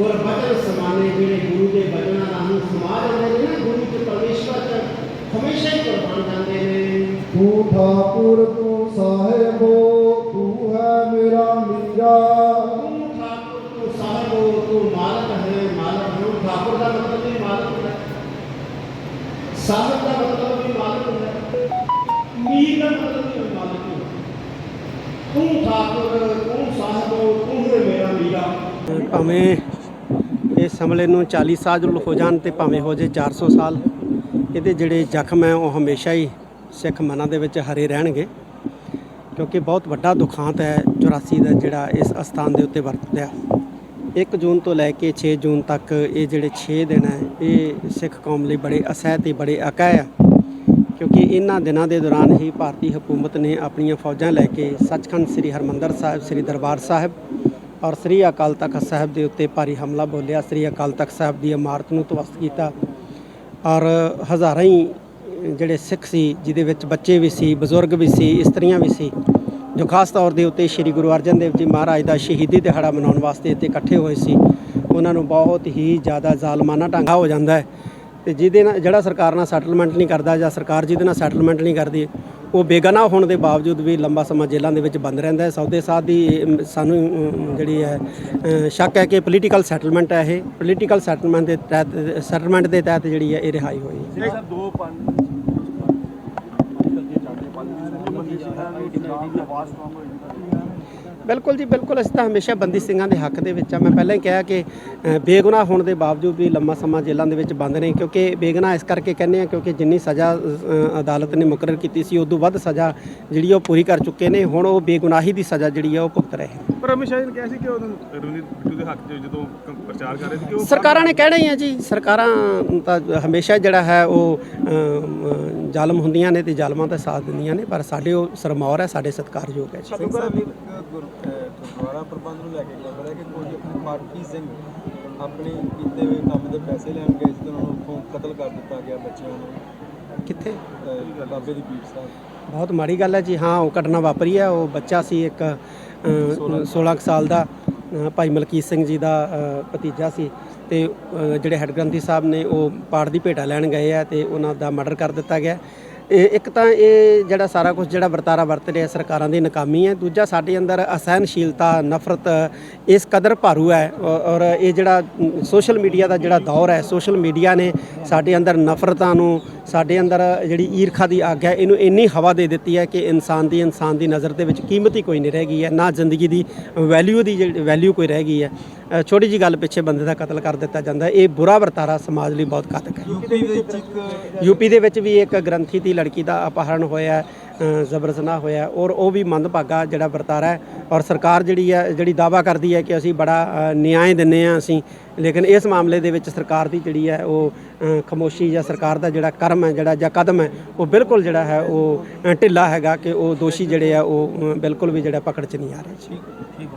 ਭਾਈ ਗੁਰਬਚਨ ਸਮਾਨੇ ਜਿਹੜੇ ਗੁਰੂ ਦੇ ਬਚਨਾਂ ਰਾਹੀਂ ਸਮਾ ਜਾਂਦੇ ਨੇ ਨਾ ਗੁਰੂ ਤੇ ਪਰਮੇਸ਼ਵਰ ਚ ਹਮੇਸ਼ਾ ਹੀ ਕੁਰਬਾਨ ਜਾਂਦੇ ਨੇ ਤੂੰ ਠਾਕੁਰ ਤੂੰ ਸਾਹਿਬੋ ਤੂੰ ਹੈ ਮੇਰਾ ਮੀਰਾ ਤੂੰ ਠਾਕੁਰ ਤੂੰ ਸਾਹਿਬੋ ਤੂੰ ਮਾਲਕ ਹੈ ਮਾਲਕ ਹੈ ਠਾਕੁਰ ਦਾ ਮਤਲਬ ਵੀ ਮਾਲਕ ਹੁੰਦਾ ਹੈ ਸਾਹਿਬ ਦਾ ਮਤਲਬ ਵੀ ਮਾਲਕ ਹੁੰਦਾ ਹੈ ਮੀਰ ਦਾ ਮਤਲਬ ਵੀ ਮਾਲਕ ਹੁੰਦਾ ਹੈ ਤੂੰ ਠਾਕੁਰ ਤੂੰ ਸਾਹਿਬੋ ਤੂੰ ਹੈ ਮੇਰਾ ਮੀਰਾ ਭਾਵੇਂ ਇਸ ਹਮਲੇ ਨੂੰ 40 ਸਾਲ ਹੋ ਜਾਣ ਤੇ ਭਾਵੇਂ ਹੋ ਜੇ 400 ਸਾਲ, ਇਹਦੇ ਜਿਹੜੇ ਜ਼ਖਮ ਹੈ, ਉਹ ਹਮੇਸ਼ਾ ਹੀ ਸਿੱਖ ਮਨਾਂ ਦੇ ਵਿੱਚ ਹਰੇ ਰਹਿਣਗੇ। ਕਿਉਂਕਿ ਬਹੁਤ ਵੱਡਾ ਦੁਖਾਂਤ ਹੈ 84 ਦਾ ਜਿਹੜਾ ਇਸ ਅਸਥਾਨ ਦੇ ਉੱਤੇ ਵਰਤਿਆ 1 ਜੂਨ ਤੋਂ ਲੈ ਕੇ 6 ਜੂਨ ਤੱਕ ਇਹ ਜਿਹੜੇ 6 ਦਿਨ ਹੈ, ਇਹ ਸਿੱਖ ਕੌਮ ਲਈ ਬੜੇ ਅਸਹਿ ਤੇ ਬੜੇ ਅਕਹਿ ਆ। ਕਿਉਂਕਿ ਇਹਨਾਂ ਦਿਨਾਂ ਦੇ ਦੌਰਾਨ ਹੀ ਭਾਰਤੀ ਹਕੂਮਤ ਨੇ ਆਪਣੀਆਂ ਫੌਜਾਂ ਲੈ ਕੇ ਸੱਚਖੰਡ ਸ੍ਰੀ ਹਰਮੰਦਰ ਸਾਹਿਬ, ਸ੍ਰੀ ਦਰਬਾਰ ਸਾਹਿਬ ਔਰ ਸ੍ਰੀ ਅਕਾਲ ਤਖਤ ਸਾਹਿਬ ਦੇ ਉੱਤੇ ਭਾਰੀ ਹਮਲਾ ਬੋਲਿਆ। ਸ੍ਰੀ ਅਕਾਲ ਤਖਤ ਸਾਹਿਬ ਦੀ ਇਮਾਰਤ ਨੂੰ ਧਵਸਤ ਕੀਤਾ। ਔਰ ਹਜ਼ਾਰਾਂ ਹੀ ਜਿਹੜੇ ਸਿੱਖ ਸੀ, ਜਿਹਦੇ ਵਿੱਚ ਬੱਚੇ ਵੀ ਸੀ, ਬਜ਼ੁਰਗ ਵੀ ਸੀ, ਇਸਤਰੀਆਂ ਵੀ ਸੀ, ਜੋ ਖਾਸ ਤੌਰ ਦੇ ਉੱਤੇ ਸ੍ਰੀ ਗੁਰੂ ਅਰਜਨ ਦੇਵ ਜੀ ਮਹਾਰਾਜ ਦਾ ਸ਼ਹੀਦੀ ਦਿਹਾੜਾ ਮਨਾਉਣ ਵਾਸਤੇ ਇੱਥੇ ਇਕੱਠੇ ਹੋਏ ਸੀ, ਉਹਨਾਂ ਨੂੰ ਬਹੁਤ ਹੀ ਜ਼ਿਆਦਾ ਜ਼ਾਲਮਾਨਾ ਢੰਗਾ ਹੋ ਜਾਂਦਾ ਹੈ। ਤੇ ਜਿਹਦੇ ਨਾਲ, ਜਿਹੜਾ ਸਰਕਾਰ ਨਾਲ ਸੈਟਲਮੈਂਟ ਨਹੀਂ ਕਰਦਾ ਜਾਂ ਸਰਕਾਰ ਜਿਹਦੇ ਨਾਲ ਸੈਟਲਮੈਂਟ ਨਹੀਂ ਕਰਦੀ ਉਹ ਬੇਗਨਾਹ ਹੋਣ ਦੇ ਬਾਵਜੂਦ ਵੀ ਲੰਬਾ ਸਮਾਂ ਜੇਲ੍ਹਾਂ ਦੇ ਵਿੱਚ ਬੰਦ ਰਹਿੰਦਾ ਹੈ ਸੌਦੇ ਸਾਧ ਦੀ ਸਾਨੂੰ ਜਿਹੜੀ ਹੈ ਸ਼ੱਕ ਹੈ ਕਿ ਪੋਲੀਟੀਕਲ ਸੈਟਲਮੈਂਟ ਹੈ ਇਹ ਪੋਲੀਟੀਕਲ ਸੈਟਲਮੈਂਟ ਦੇ ਤਹਿਤ ਸੈਟਲਮੈਂਟ ਦੇ ਤਹਿਤ ਜਿਹੜੀ ਹੈ ਇਹ ਰਿਹਾਈ ਹੋਈ ਹੈ ਦੋ ਪੰਜ ਬਿਲਕੁਲ ਜੀ ਬਿਲਕੁਲ। ਅਸੀਂ ਤਾਂ ਹਮੇਸ਼ਾ ਬੰਦੀ ਸਿੰਘਾਂ ਦੇ ਹੱਕ ਦੇ ਵਿੱਚ ਆ। ਮੈਂ ਪਹਿਲਾਂ ਹੀ ਕਿਹਾ ਕਿ ਬੇਗੁਨਾਹ ਹੋਣ ਦੇ ਬਾਵਜੂਦ ਵੀ ਲੰਮਾ ਸਮਾਂ ਜੇਲ੍ਹਾਂ ਦੇ ਵਿੱਚ ਬੰਦ ਨੇ ਕਿਉਂਕਿ ਬੇਗੁਨਾਹ ਇਸ ਕਰਕੇ ਕਹਿੰਦੇ ਆ ਕਿਉਂਕਿ ਜਿੰਨੀ ਸਜ਼ਾ ਅਦਾਲਤ ਨੇ ਮੁਕਰਰ ਕੀਤੀ ਸੀ ਉਦੋਂ ਵੱਧ ਸਜ਼ਾ ਜਿਹੜੀ ਉਹ ਪੂਰੀ ਕਰ ਚੁੱਕੇ ਨੇ। ਹੁਣ ਉਹ ਬੇਗੁਨਾਹੀ ਦੀ ਸਜ਼ਾ ਜਿਹੜੀ ਆ ਉਹ ਭੁਗਤ ਰਹੇ ਨੇ। ਪਰ ਅਮਿਤ ਸ਼ਾਹ ਨੇ ਕਿਹਾ ਸੀ ਕਿ ਉਹ ਰਵਨੀਤ ਬਿੱਟੂ ਦੇ ਹੱਕ 'ਚ ਜਦੋਂ ਪ੍ਰਚਾਰ ਕਰ ਰਹੇ ਸੀ ਕਿ ਉਹ ਸਰਕਾਰਾਂ ਨੇ ਕਹਿਣਾ ਹੀ ਆ ਜੀ। ਸਰਕਾਰਾਂ ਤਾਂ ਹਮੇਸ਼ਾ ਜਿਹੜਾ ਹੈ ਉਹ ਜ਼ਾਲਮ ਹੁੰਦੀਆਂ ਨੇ ਤੇ ਜ਼ਾਲਮਾਂ ਦਾ ਸਾਥ ਦਿੰਦੀਆਂ ਨੇ ਪਰ ਸਾਡੇ ਉਹ ਸਰਮੌਰ ਹੈ ਸਾਡੇ ਸਤਿਕਾਰਯੋਗ ਹੈ ਜੀ। ਗੁਰਦੁਆਰਾ ਪ੍ਰਬੰਧ ਨੂੰ ਲੈ ਕੇ ਖਬਰ ਹੈ ਕਿ ਕੁਝ ਪਾਠੀ ਸਿੰਘ ਆਪਣੇ ਕੀਤੇ ਹੋਏ ਕੰਮ ਦੇ ਪੈਸੇ ਲੈਣ ਗਏ ਸੀ ਤੇ ਉਹਨਾਂ ਨੂੰ ਉੱਥੋਂ ਕਤਲ ਕਰ ਦਿੱਤਾ ਗਿਆ ਬੱਚਿਆਂ ਨੂੰ। ਕਿੱਥੇ? ਅਹ ਬਾਬੇ ਦੀ ਪੀਰ ਸਾਹਿਬ। ਬਹੁਤ ਮਾੜੀ ਗੱਲ ਹੈ ਜੀ। ਹਾਂ ਉਹ ਘਟਨਾ ਵਾਪਰੀ ਹੈ। ਉਹ ਬੱਚਾ ਸੀ ਇੱਕ ਅ, 16 ਕੁ ਸਾਲ ਦਾ ਅ, ਭਾਈ ਮਲਕੀਤ ਸਿੰਘ ਜੀ ਦਾ ਅ, ਭਤੀਜਾ ਸੀ ਤੇ ਅ, ਜਿਹੜੇ ਹੈੱਡ ਗ੍ਰੰਥੀ ਸਾਹਿਬ ਨੇ ਉਹ ਪਾਠ ਦੀ ਭੇਟਾ ਲੈਣ ਗਏ ਆ ਤੇ ਉਹਨਾਂ ਦਾ ਮਰਡਰ ਕਰ ਦਿੱਤਾ ਗਿਆ। ਇਹ ਇੱਕ ਤਾਂ ਇਹ ਜਿਹੜਾ ਸਾਰਾ ਕੁਝ ਜਿਹੜਾ ਵਰਤਾਰਾ ਵਰਤ ਰਿਹਾ, ਸਰਕਾਰਾਂ ਦੀ ਨਾਕਾਮੀ ਹੈ। ਦੂਜਾ ਸਾਡੇ ਅੰਦਰ ਅਸਹਿਣਸ਼ੀਲਤਾ, ਨਫ਼ਰਤ ਇਸ ਕਦਰ ਭਾਰੂ ਹੈ ਔ- ਔਰ ਇਹ ਜਿਹੜਾ ਸੋਸ਼ਲ ਮੀਡੀਆ ਦਾ ਜਿਹੜਾ ਦੌਰ ਹੈ, ਸੋਸ਼ਲ ਮੀਡੀਆ ਨੇ ਸਾਡੇ ਅੰਦਰ ਨਫ਼ਰਤਾਂ ਨੂੰ, ਸਾਡੇ ਅੰਦਰ ਜਿਹੜੀ ਈਰਖਾ ਦੀ ਅੱਗ ਹੈ, ਇਹਨੂੰ ਇੰਨੀ ਹਵਾ ਦੇ ਦਿੱਤੀ ਹੈ ਕਿ ਇਨਸਾਨ ਦੀ ਇਨਸਾਨ ਦੀ ਨਜ਼ਰ ਦੇ ਵਿੱਚ ਕੀਮਤ ਹੀ ਕੋਈ ਨਹੀਂ ਰਹਿ ਗਈ ਹੈ। ਨਾ ਜ਼ਿੰਦਗੀ ਦੀ ਵੈਲਿਊ ਦੀ ਜਿਹੜੀ ਵੈਲਿਊ ਕੋਈ ਰਹਿ ਗਈ ਹੈ। ਛੋਟੀ ਜੀ ਗੱਲ ਪਿੱਛੇ ਬੰਦੇ ਦਾ ਕਤਲ ਕਰ ਦਿੱਤਾ ਜਾਂਦਾ ਇਹ ਬੁਰਾ ਵਰਤਾਰਾ ਸਮਾਜ ਲਈ ਬਹੁਤ ਘਾਤਕ ਹੈ। ਯੂਪੀ ਦੇ ਵਿੱਚ ਵੀ ਇੱਕ ਗ੍ਰੰਥੀ ਦੀ ਲੜਕੀ ਦਾ ਅਪਹਰਣ ਹੋਇਆ ਹੈ, ਅ, ਜ਼ਬਰ ਜ਼ਨਾਹ ਹੋਇਆ ਔਰ ਉਹ ਵੀ ਮੰਦਭਾਗਾ ਜਿਹੜਾ ਵਰਤਾਰਾ ਹੈ ਔਰ ਸਰਕਾਰ ਜਿਹੜੀ ਹੈ ਜਿਹੜੀ ਦਾਵਾ ਕਰਦੀ ਹੈ ਕਿ ਅਸੀਂ ਬੜਾ ਨਿਆਂ ਦਿੰਨੇ ਆ ਅਸੀਂ। ਲੇਕਿਨ ਇਸ ਮਾਮਲੇ ਦੇ ਵਿੱਚ ਸਰਕਾਰ ਦੀ ਜਿਹੜੀ ਹੈ ਉਹ ਖਾਮੋਸ਼ੀ ਜਾਂ ਸਰਕਾਰ ਦਾ ਜਿਹੜਾ ਕਰਮ ਹੈ ਜਿਹੜਾ ਜਾਂ ਕਦਮ ਹੈ ਉਹ ਬਿਲਕੁਲ ਜਿਹੜਾ ਹੈ ਉਹ ਢਿੱਲਾ ਹੈਗਾ ਕਿ ਉਹ ਦੋਸ਼ੀ ਜਿਹੜੇ ਆ ਉਹ ਬਿਲਕੁਲ ਵੀ ਜਿਹੜਾ ਪਕੜ 'ਚ ਨਹੀਂ ਆ ਰਹੇ। ਜੀ